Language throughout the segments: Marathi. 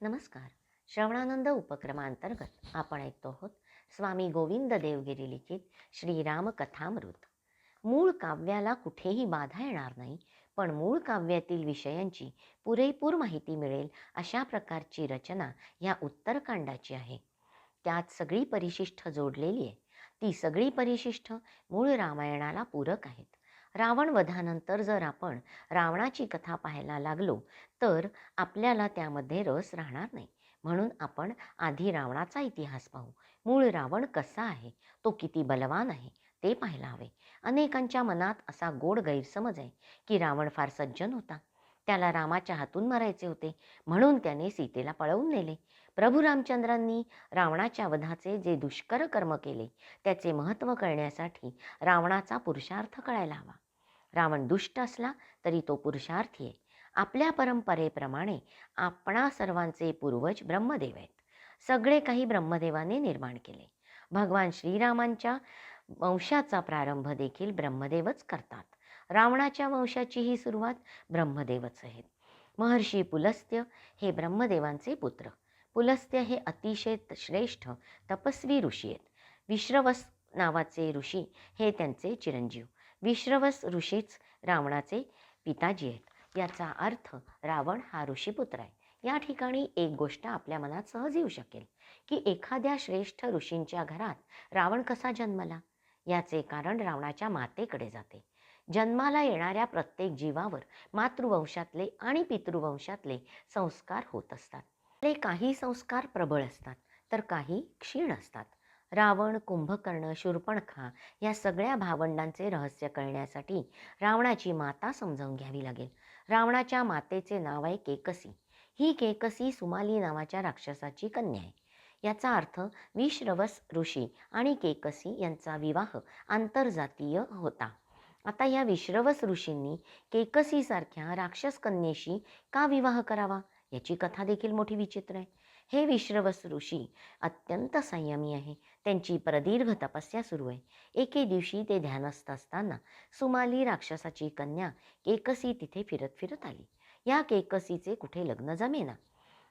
नमस्कार. श्रवणानंद उपक्रमांतर्गत आपण ऐकतो आहोत स्वामी गोविंद देवगिरी लिखित श्रीराम कथामृत मूळ काव्याला कुठेही बाधा येणार नाही पण मूळ काव्यातील विषयांची पुरेपूर माहिती मिळेल अशा प्रकारची रचना या उत्तरकांडाची आहे. त्यात सगळी परिशिष्ट जोडलेली आहे. ती सगळी परिशिष्ट मूळ रामायणाला पूरक आहेत. रावण वधानंतर जर आपण रावणाची कथा पाहायला लागलो तर आपल्याला त्यामध्ये रस राहणार नाही. म्हणून आपण आधी रावणाचा इतिहास पाहू. मूळ रावण कसा आहे? तो किती बलवान आहे? ते पाहायला हवे. अनेकांच्या मनात असा गोड गैरसमज आहे की रावण फार सज्जन होता. त्याला रामाच्या हातून मारायचे होते. म्हणून त्याने सीतेला पळवून नेले. प्रभू रामचंद्रांनी रावणाच्या वधाचे जे दुष्कर कर्म केले त्याचे महत्त्व कळण्यासाठी रावणाचा पुरुषार्थ कळायला हवा. रावण दुष्ट असला तरी तो पुरुषार्थी आहे. आपल्या परंपरेप्रमाणे आपणा सर्वांचे पूर्वज ब्रह्मदेव आहेत. सगळे काही ब्रह्मदेवाने निर्माण केले. भगवान श्रीरामांच्या वंशाचा प्रारंभ देखील ब्रह्मदेवच करतात. रावणाच्या वंशाची ही सुरुवात ब्रह्मदेवच आहेत महर्षी पुलस्त्य हे ब्रह्मदेवांचे पुत्र. पुलस्त्य हे अतिशय श्रेष्ठ तपस्वी ऋषी आहेत. विश्रवस नावाचे ऋषी हे त्यांचे चिरंजीव. विश्रवस ऋषीच रावणाचे पिताजी आहेत. याचा अर्थ रावण हा ऋषीपुत्र आहे. या ठिकाणी एक गोष्ट आपल्या मनात सहज येऊ शकेल की एखाद्या श्रेष्ठ ऋषींच्या घरात रावण कसा जन्मला? याचे कारण रावणाच्या मातेकडे जाते. जन्माला येणाऱ्या प्रत्येक जीवावर मातृवंशातले आणि पितृवंशातले संस्कार होत असतात. ते काही संस्कार प्रबळ असतात तर काही क्षीण असतात. रावण कुंभकर्ण शूर्पणखा या सगळ्या भावंडांचे रहस्य कळण्यासाठी रावणाची माता समजावून घ्यावी लागेल. रावणाच्या मातेचे नाव आहे केकसी. ही केकसी सुमाली नावाच्या राक्षसाची कन्या आहे. याचा अर्थ विश्रवस ऋषी आणि केकसी यांचा विवाह आंतरजातीय होता. आता या विश्रवस ऋषींनी केकसीसारख्या राक्षस कन्येशी का विवाह करावा? याची कथा देखील मोठी विचित्र आहे. हे विश्रवस ऋषी अत्यंत संयमी आहे. त्यांची प्रदीर्घ तपस्या सुरू आहे. एके दिवशी ते ध्यानस्थ असताना सुमाली राक्षसाची कन्या केकसी तिथे फिरत फिरत आली. या केकसीचे कुठे लग्न जमेना?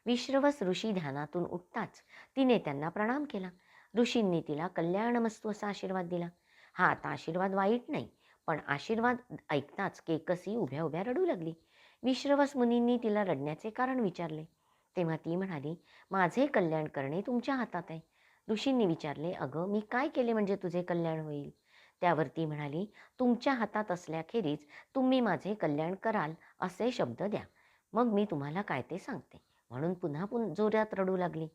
विश्रवस ऋषी ध्यानातून उठताच तिने त्यांना प्रणाम केला. ऋषींनी तिला कल्याणमस्तू असा आशीर्वाद दिला. हा आता आशीर्वाद वाईट नाही पण आशीर्वाद ऐकताच केकसी उभ्या उभ्या रडू लागली. विश्रवस मुनींनी तिला रडण्याचे कारण विचारले. तेव्हा ती म्हणाली माझे कल्याण करणे तुमच्या हातात आहे. ऋषींनी विचारले अगं मी काय केले म्हणजे तुझे कल्याण होईल? त्यावर ती म्हणाली तुमच्या हातात असल्याखेरीज तुम्ही माझे कल्याण कराल असे शब्द द्या. मग मी तुम्हाला काय ते सांगते. म्हणून पुन्हा पुन जोरात रडू लागली.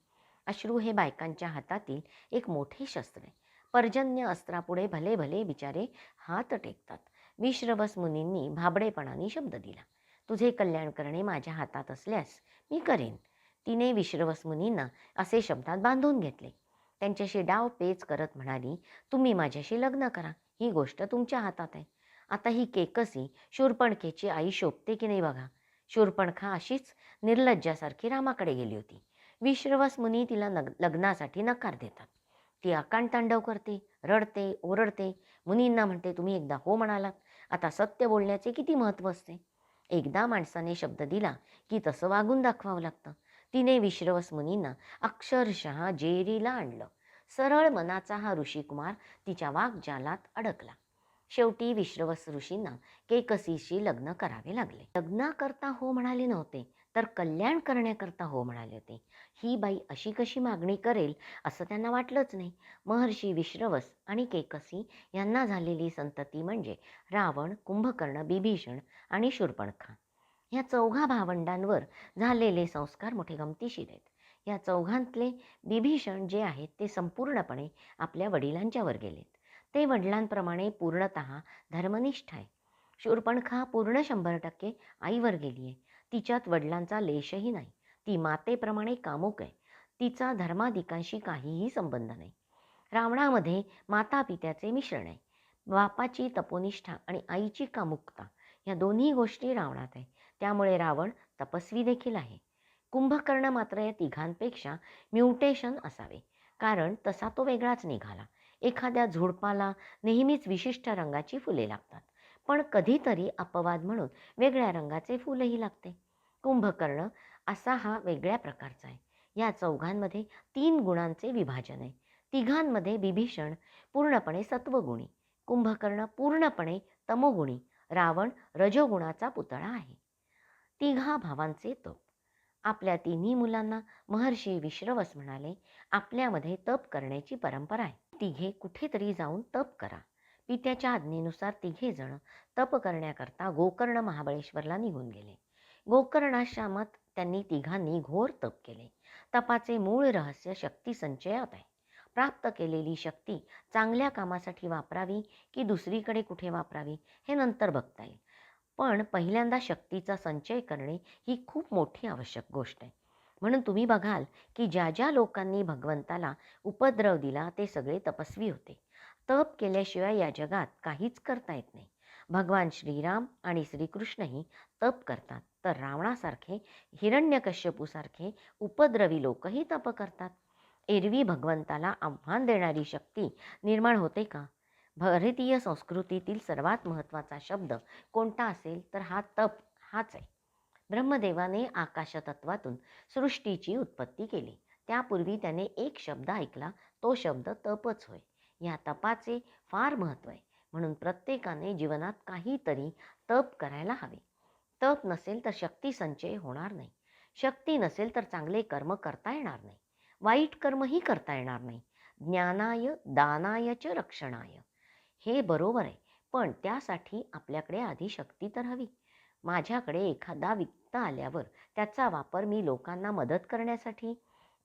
अश्रू हे बायकांच्या हातातील एक मोठे शस्त्र आहे. पर्जन्य अस्त्रापुढे भले भले बिचारे हात टेकतात. विश्रवस मुनींनी भाबडेपणाने शब्द दिला तुझे कल्याण करणे माझ्या हातात असल्यास मी करेन. तिने विश्रवस मुनींना असे शब्दात बांधून घेतले. त्यांच्याशी डाव पेच करत म्हणाली तुम्ही माझ्याशी लग्न करा. ही गोष्ट तुमच्या हातात आहे. आता ही केकसी शूरपणखेची आई शोभते की नाही बघा. शूरपणखा अशीच निर्लज्जासारखी रामाकडे गेली होती. विश्रवास मुनी तिला नग लग्नासाठी नकार देतात. ती आकांतांडव करते रडते ओरडते. मुनींना म्हणते तुम्ही एकदा हो म्हणालात. आता सत्य बोलण्याचे किती महत्त्व असते? एकदा माणसाने शब्द दिला की तसं वागून दाखवावं लागतं. तिने विश्रवस मुनींना अक्षरशः जेरीला आणलं. सरळ मनाचा हा ऋषिकुमार तिच्या वाघजालात अडकला. शेवटी विश्रवस ऋषींना केकसीशी लग्न करावे लागले. लग्नाकरता हो म्हणाले नव्हते तर कल्याण करण्याकरता हो म्हणाले होते. ही बाई अशी कशी मागणी करेल असं त्यांना वाटलंच नाही. महर्षी विश्रवस आणि केकसी यांना झालेली संतती म्हणजे रावण कुंभकर्ण बिभीषण आणि शूर्पणखा. ह्या चौघा भावंडांवर झालेले संस्कार मोठे गमतीशीर आहेत. या चौघांतले बिभीषण जे आहेत ते संपूर्णपणे आपल्या वडिलांच्यावर गेलेत. ते वडिलांप्रमाणे पूर्णत धर्मनिष्ठ आहे शूरपणखा पूर्ण शंभर टक्के आईवर गेली आहे. तिच्यात वडिलांचा लेशही नाही. ती मातेप्रमाणे कामुक आहे. तिचा धर्माधिकांशी काहीही संबंध नाही. रावणामध्ये माता पित्याचे मिश्रण आहे. बापाची तपोनिष्ठा आणि आईची कामुकता या दोन्ही गोष्टी रावणात आहे त्यामुळे रावण तपस्वी देखील आहे. कुंभकर्ण मात्र या तिघांपेक्षा म्युटेशन असावे. कारण तसा तो वेगळाच निघाला. एखाद्या झुडपाला नेहमीच विशिष्ट रंगाची फुले लागतात. पण कधीतरी अपवाद म्हणून वेगळ्या रंगाचे फुलही लागते. कुंभकर्ण असा हा वेगळ्या प्रकारचा आहे. या चौघांमध्ये तीन गुणांचे विभाजन आहे. तिघांमध्ये बिभीषण पूर्णपणे सत्वगुणी. कुंभकर्ण पूर्णपणे तमोगुणी. रावण रजोगुणाचा पुतळा आहे. तिघा भावांचे तप. आपल्या तिन्ही मुलांना महर्षी विश्रवस म्हणाले आपल्यामध्ये तप करण्याची परंपरा आहे. तिघे कुठेतरी जाऊन तप करा. पित्याच्या आज्ञेनुसार तिघे जण तप करण्याकरता गोकर्ण महाबळेश्वरला निघून गेले. गोकर्णाश्रमात त्यांनी तिघांनी घोर तप केले. तपाचे मूळ रहस्य शक्ती संचयात आहे. प्राप्त केलेली शक्ती चांगल्या कामासाठी वापरावी की दुसरीकडे कुठे वापरावी हे नंतर बघता येईल. पण पहिल्यांदा शक्तीचा संचय करणे ही खूप मोठी आवश्यक गोष्ट आहे. म्हणून तुम्ही बघाल की ज्या ज्या लोकांनी भगवंताला उपद्रव दिला ते सगळे तपस्वी होते. तप केल्याशिवाय या जगात काहीच करता येत नाही. भगवान श्रीराम आणि श्रीकृष्णही तप करतात. तर रावणासारखे हिरण्यकश्यपूसारखे उपद्रवी लोकही तप करतात. एरवी भगवंताला आव्हान देणारी शक्ती निर्माण होते का? भारतीय संस्कृतीतील सर्वात महत्त्वाचा शब्द कोणता असेल तर हा तप हाच आहे. ब्रह्मदेवाने आकाशतत्वातून सृष्टीची उत्पत्ती केली. त्यापूर्वी त्याने एक शब्द ऐकला तो शब्द तपच होय. या तपाचे फार महत्त्व आहे. म्हणून प्रत्येकाने जीवनात काहीतरी तप करायला हवे. तप नसेल तर शक्ती संचय होणार नाही. शक्ती नसेल तर चांगले कर्म करता येणार नाही. वाईट कर्मही करता येणार नाही. ज्ञानाय दानाय च रक्षणाय. हे बरोबर आहे. पण त्यासाठी आपल्याकडे आधी शक्ती तर हवी. माझ्याकडे एखादा वित्त आल्यावर त्याचा वापर मी लोकांना मदत करण्यासाठी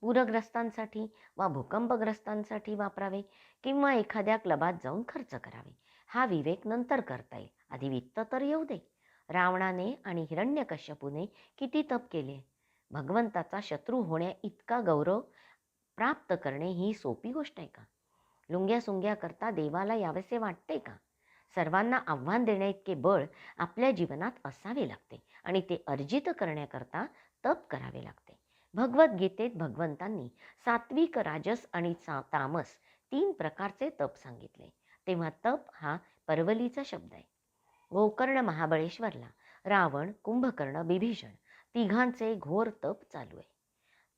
पूरग्रस्तांसाठी वा भूकंपग्रस्तांसाठी वापरावे किंवा एखाद्या क्लबात जाऊन खर्च करावे. हा विवेक नंतर करता येईल. आधी वित्त तर येऊ दे. रावणाने आणि हिरण्यकश्यपूने किती तप केले? भगवंताचा शत्रू होण्या इतका गौरव प्राप्त करणे ही सोपी गोष्ट आहे का? लुंग्या सुंग्या करता देवाला यावेसे वाटते का? सर्वांना आव्हान देण्याइतके बळ आपल्या जीवनात असावे लागते आणि ते अर्जित करण्याकरता तप करावे लागते. भगवद्गीतेत भगवंतांनी सात्विक राजस आणि तामस तीन प्रकारचे तप सांगितले. तेव्हा तप हा परवलीचा शब्द आहे. गोकर्ण महाबळेश्वरला रावण कुंभकर्ण बिभीषण तिघांचे घोर तप चालू आहे.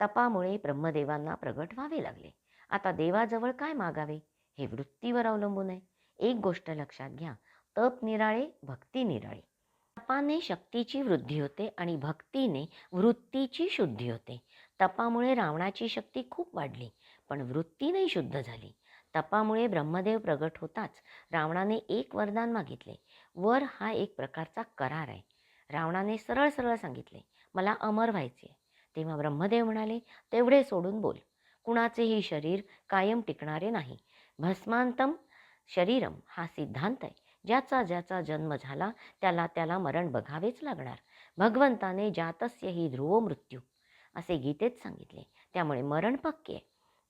तपामुळे ब्रह्मदेवांना प्रगट व्हावे लागले. आता देवाजवळ काय मागावे? हे वृत्तीवर अवलंबून आहे. एक गोष्ट लक्षात घ्या. तप निराळे भक्ती निराळे. तपाने शक्तीची वृद्धी होते आणि भक्तीने वृत्तीची शुद्धी होते. तपामुळे रावणाची शक्ती खूप वाढली पण वृत्ती नाही शुद्ध झाली. तपामुळे ब्रह्मदेव प्रगट होताच रावणाने एक वरदान मागितले. वर हा एक प्रकारचा करार आहे. रावणाने सरळ सरळ सांगितले मला अमर व्हायचे तेव्हा ब्रह्मदेव म्हणाले तेवढे सोडून बोल. कुणाचेही शरीर कायम टिकणारे नाही. भस्मांतम शरीरम हा सिद्धांत आहे. ज्याचा ज्याचा जन्म झाला त्याला त्याला मरण बघावेच लागणार. भगवंताने जातस्य ही ध्रुव मृत्यू असे गीतेत सांगितले. त्यामुळे मरण पक्के आहे.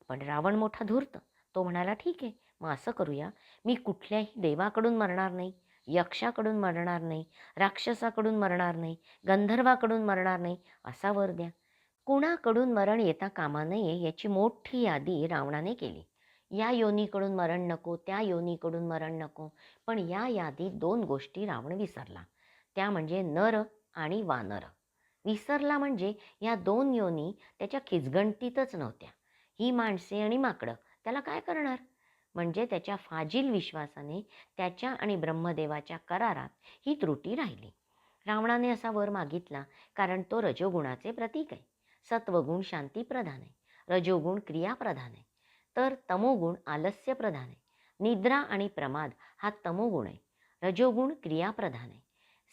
पण रावण मोठा धूर्त तो म्हणाला ठीक आहे मग असं करूया. मी कुठल्याही देवाकडून मरणार नाही यक्षाकडून मरणार नाही राक्षसाकडून मरणार नाही गंधर्वाकडून मरणार नाही असा वर द्या. कुणाकडून मरण येता कामा नये याची मोठी यादी रावणाने केली. या योनीकडून मरण नको त्या योनीकडून मरण नको पण या यादीत दोन गोष्टी रावण विसरला. त्या म्हणजे नर आणि वानर. विसरला म्हणजे या दोन योनी त्याच्या खिचगणतीतच नव्हत्या. ही माणसे आणि माकडं त्याला काय करणार? म्हणजे त्याच्या फाजील विश्वासाने त्याच्या आणि ब्रह्मदेवाच्या करारात ही त्रुटी राहिली. रावणाने असा वर मागितला कारण तो रजोगुणाचे प्रतीक आहे. सत्वगुण शांती प्रधान आहे. रजोगुण क्रियाप्रधान आहे. तर तमोगुण आलस्य प्रधान आहे. निद्रा आणि प्रमाद हा तमोगुण आहे. रजोगुण क्रियाप्रधान आहे.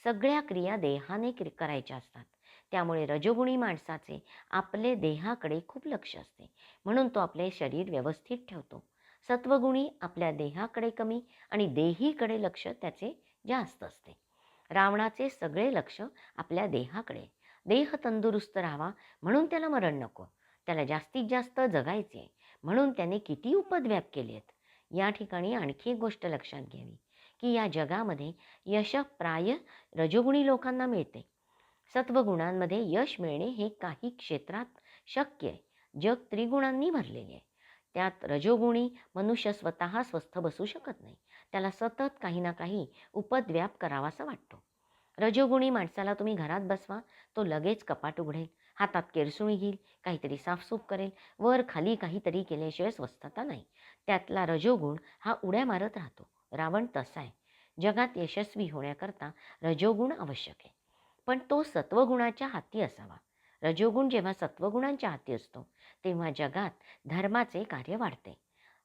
सगळ्या क्रिया देहाने क्रि करायच्या असतात. त्यामुळे रजोगुणी माणसाचे आपले देहाकडे खूप लक्ष असते. म्हणून तो आपले शरीर व्यवस्थित ठेवतो. सत्वगुणी आपल्या देहाकडे कमी आणि देहीकडे लक्ष त्याचे जास्त असते. रावणाचे सगळे लक्ष आपल्या देहाकडे देह तंदुरुस्त राहावा म्हणून त्याला मरण नको. त्याला जास्तीत जास्त जगायचे आहे म्हणून त्याने किती उपद्व्याप केले आहेत या ठिकाणी आणखी एक गोष्ट लक्षात घ्यावी की या जगामध्ये यश प्राय रजोगुणी लोकांना मिळते. सत्वगुणांमध्ये यश मिळणे हे काही क्षेत्रात शक्य आहे. जग त्रिगुणांनी भरलेले आहे. त्यात रजोगुणी मनुष्य स्वतः स्वस्थ बसू शकत नाही. त्याला सतत काही ना काही उपद्व्याप करावासा वाटतो. रजोगुणी माणसाला तुम्ही घरात बसवा तो लगेच कपाट उघडेल हातात केरसुणी घेईल काहीतरी साफसूफ करेल वर खाली काहीतरी केल्याशिवाय स्वस्थता नाही. त्यातला रजोगुण हा उड्या मारत राहतो. रावण तसा आहे. जगात यशस्वी होण्याकरता रजोगुण आवश्यक आहे. पण तो सत्वगुणाच्या हाती असावा. रजोगुण जेव्हा सत्वगुणांच्या हाती असतो तेव्हा जगात धर्माचे कार्य वाढते.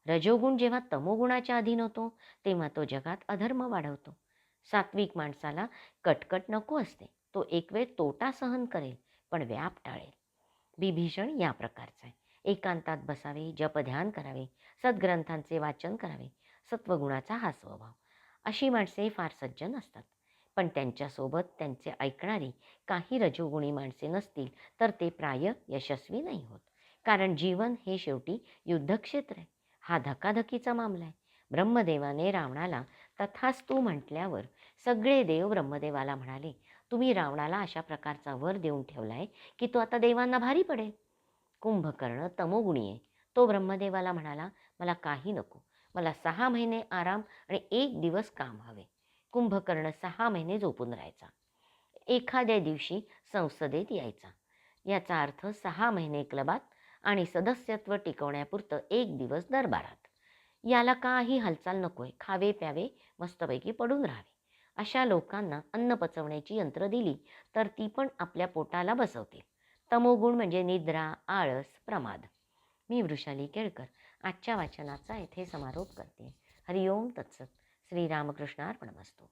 रजोगुण जेव्हा तमोगुणाच्या अधीन होतो तेव्हा तो जगात अधर्म वाढवतो. सात्विक माणसाला कटकट नको असते. तो एक वेळ तोटा सहन करेल पण व्याप टाळेल. बिभीषण या प्रकारचा आहे. एकांतात बसावे जपध्यान करावे सद्ग्रंथांचे वाचन करावे सत्वगुणाचा हा स्वभाव. अशी माणसे फार सज्जन असतात. पण त्यांच्यासोबत त्यांचे ऐकणारी काही रजोगुणी माणसे नसतील तर ते प्राय यशस्वी नाही होत. कारण जीवन हे शेवटी युद्धक्षेत्र आहे. हा धकाधकीचा मामला आहे. ब्रह्मदेवाने रावणाला तथास्तू म्हटल्यावर सगळे देव ब्रह्मदेवाला म्हणाले तुम्ही रावणाला अशा प्रकारचा वर देऊन ठेवलाय की तो आता देवांना भारी पडेल. कुंभकर्ण तमोगुणी आहे. तो ब्रह्मदेवाला म्हणाला मला काही नको. मला सहा महिने आराम आणि एक दिवस काम हवे. कुंभकर्ण सहा महिने झोपून राहायचा. एखाद्या दिवशी संसदेत यायचा. याचा अर्थ सहा महिने क्लबात आणि सदस्यत्व टिकवण्यापुरतं एक दिवस दरबारात. याला काही हालचाल नकोय. खावे प्यावे मस्तपैकी पडून राहावे. अशा लोकांना अन्न पचवण्याची यंत्र दिली तर ती पण आपल्या पोटाला बसवतील. तमोगुण म्हणजे निद्रा आळस प्रमाद. मी वृषाली केळकर. आजच्या वाचनाचा येथे समारोप करते. हरिओम तत्सत. श्रीरामकृष्णार्पणमस्तू